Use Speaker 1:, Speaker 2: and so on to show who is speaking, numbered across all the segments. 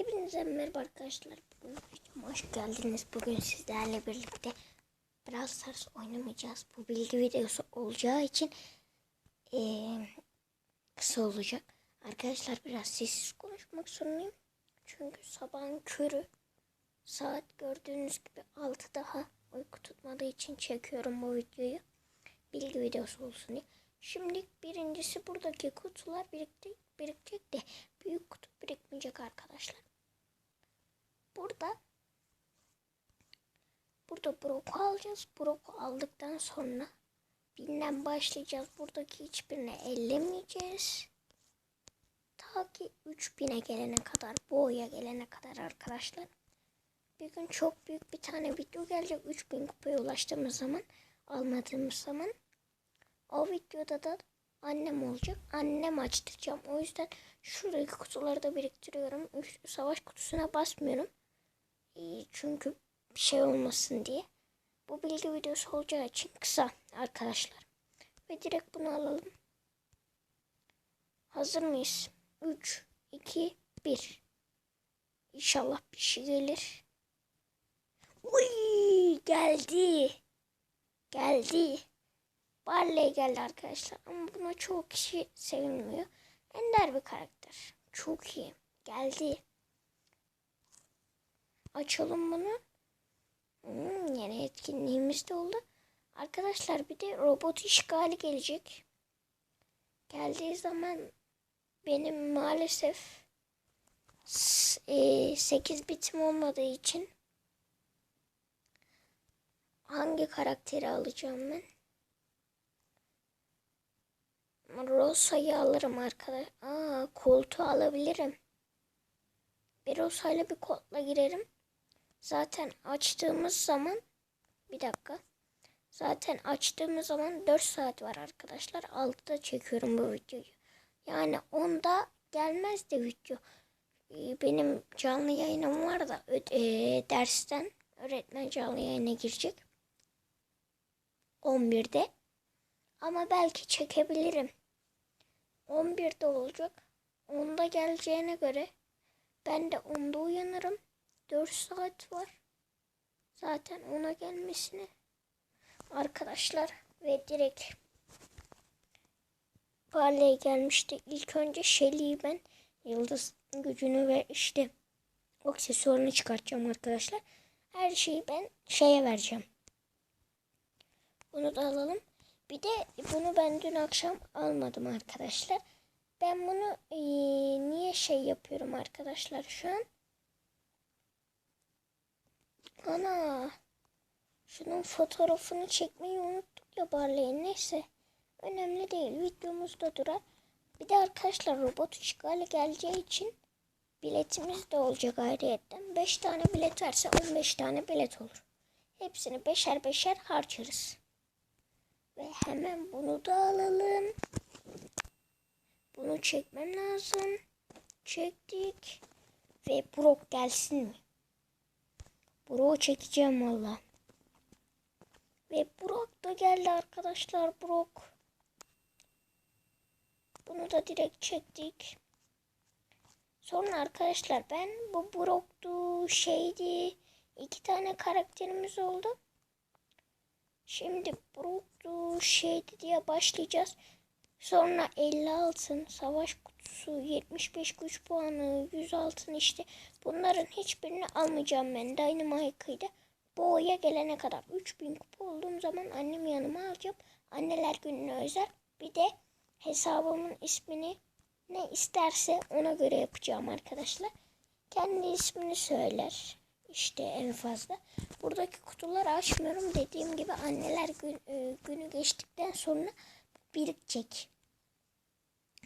Speaker 1: Hepinize merhaba arkadaşlar. Bugün hoş geldiniz. Bugün sizlerle birlikte biraz Stars oynamayacağız. Bu bilgi videosu olacağı için eee, kısa olacak. Arkadaşlar biraz sessiz konuşmak zorundayım. Çünkü sabahın körü. Saat gördüğünüz gibi 6 daha uyku tutmadığı için çekiyorum bu videoyu. Bilgi videosu olsun diye. Şimdi birincisi buradaki kutular birikti, birikecek de büyük kutu birikmeyecek arkadaşlar. Burada burada broku alacağız. Broku aldıktan sonra binden başlayacağız. Buradaki hiçbirini ellemeyeceğiz. Ta ki 3000'e gelene kadar, boğaya gelene kadar arkadaşlar. Bir gün çok büyük bir tane video gelecek. 3000 kupaya ulaştığımız zaman, almadığımız zaman. O videoda da annem olacak. Annem açtıracağım. O yüzden şuradaki kutuları da biriktiriyorum. Savaş kutusuna basmıyorum. Çünkü bir şey olmasın diye. Bu bilgi videosu olacağı için kısa arkadaşlar. Ve direkt bunu alalım. Hazır mıyız? 3, 2, 1. İnşallah bir şey gelir. Uy, geldi. Geldi. Barley geldi arkadaşlar. Ama buna çoğu kişi sevinmiyor. Ender bir karakter. Çok iyi. Geldi. Açalım bunu. Hmm, yeni etkinliğimiz de oldu. Arkadaşlar bir de robot işgali gelecek. Geldiği zaman benim maalesef 8 bitim olmadığı için hangi karakteri alacağım ben? Rosa'yı alırım arkadaş. Aa, koltuğu alabilirim. Bir Rosa'yla bir kodla girerim. Zaten açtığımız zaman bir dakika. Zaten açtığımız zaman 4 saat var arkadaşlar. 6'da çekiyorum bu videoyu. Yani 10'da gelmez de video. Ee, Benim canlı yayınım var da ee, dersten öğretmen canlı yayına girecek. 11'de. Ama belki çekebilirim. 11'de olacak. 10'da geleceğine göre ben de 10'da uyanırım. 4 saat var. Zaten ona gelmesine. Arkadaşlar ve direkt Parley gelmişti. İlk önce Shelly'yi ben yıldız gücünü ve işte aksesuarını çıkartacağım arkadaşlar. Her şeyi ben şeye vereceğim. Bunu da alalım. Bir de bunu ben dün akşam almadım arkadaşlar. Ben bunu eee, niye şey yapıyorum arkadaşlar şu an? Ana. Şunun fotoğrafını çekmeyi unuttuk ya Barley'in. Neyse. Önemli değil. Videomuzda durar. Bir de arkadaşlar robot işgali geleceği için biletimiz de olacak ayrıyetten. 5 tane bilet verse 15 tane bilet olur. Hepsini beşer beşer harcarız. Ve hemen bunu da alalım. Bunu çekmem lazım. Çektik. Ve Brock gelsin mi? Brock'u çekeceğim valla. Ve Brock da geldi arkadaşlar. Brock. Bunu da direkt çektik. Sonra arkadaşlar ben bu Brock'tu şeydi. iki tane karakterimiz oldu. Şimdi Brook'tu şeydi diye başlayacağız. Sonra 50 altın, savaş kutusu, 75 güç puanı, 100 altın işte. Bunların hiçbirini almayacağım ben. Dynamite'ıydı. Boğa'ya gelene kadar 3000 kupa olduğum zaman annemi yanıma alacağım. Anneler gününe özel. Bir de hesabımın ismini ne isterse ona göre yapacağım arkadaşlar. Kendi ismini söyler. İşte en fazla. Buradaki kutuları açmıyorum. Dediğim gibi anneler gün, e, günü geçtikten sonra birikecek.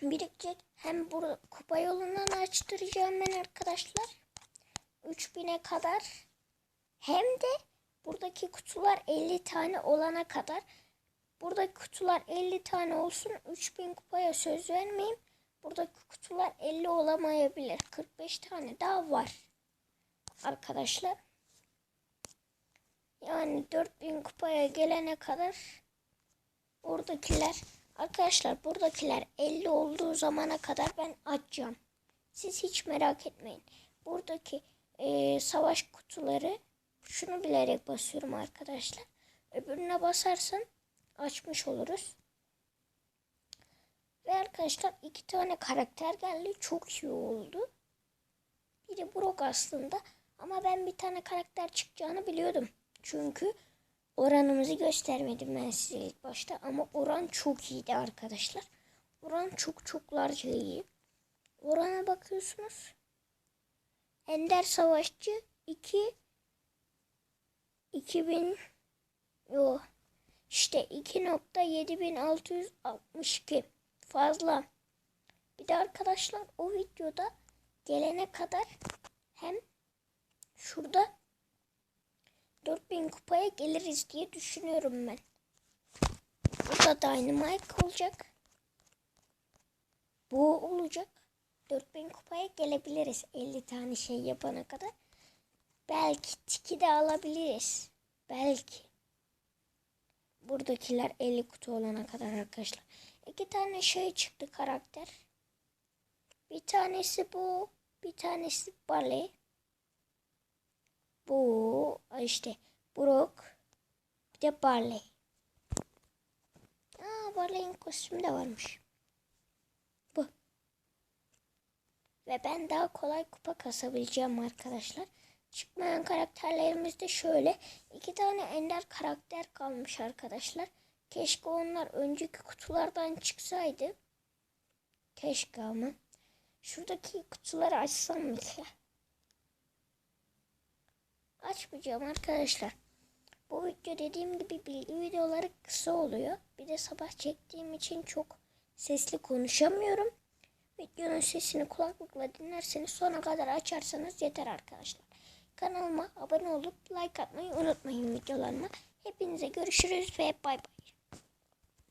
Speaker 1: Birikecek. Hem burada kupa yolundan açtıracağım ben arkadaşlar. 3000'e kadar. Hem de buradaki kutular 50 tane olana kadar. Buradaki kutular 50 tane olsun. 3000 kupaya söz vermeyeyim. Buradaki kutular 50 olamayabilir. 45 tane daha var arkadaşlar. Yani 4000 kupaya gelene kadar buradakiler arkadaşlar buradakiler 50 olduğu zamana kadar ben açacağım. Siz hiç merak etmeyin. buradaki eee, savaş kutuları şunu bilerek basıyorum arkadaşlar. Öbürüne basarsam açmış oluruz. Ve arkadaşlar iki tane karakter geldi. Çok iyi oldu. Biri Brock aslında. Ama ben bir tane karakter çıkacağını biliyordum. Çünkü oranımızı göstermedim ben size ilk başta. Ama oran çok iyiydi arkadaşlar. Oran çok çoklarca iyi. Orana bakıyorsunuz. Ender Savaşçı 2 2000 yo işte 2.7662 fazla. Bir de arkadaşlar o videoda gelene kadar hem şurada 4000 kupaya geliriz diye düşünüyorum ben. Burada Dynamite olacak. Bu olacak. 4000 kupaya gelebiliriz 50 tane şey yapana kadar. Belki tiki de alabiliriz. Belki. Buradakiler 50 kutu olana kadar arkadaşlar. İki tane şey çıktı karakter. Bir tanesi bu. Bir tanesi Barley. Bu işte Brock. Bir de Barley. Aa Barley'in kostümü de varmış. Bu. Ve ben daha kolay kupa kasabileceğim arkadaşlar. Çıkmayan karakterlerimiz de şöyle. iki tane ender karakter kalmış arkadaşlar. Keşke onlar önceki kutulardan çıksaydı. Keşke ama. Şuradaki kutuları açsam mı ki? Açmayacağım arkadaşlar. Bu video dediğim gibi bilgi videoları kısa oluyor. Bir de sabah çektiğim için çok sesli konuşamıyorum. Videonun sesini kulaklıkla dinlerseniz sona kadar açarsanız yeter arkadaşlar. Kanalıma abone olup like atmayı unutmayın videolarıma. Hepinize görüşürüz ve bay bay.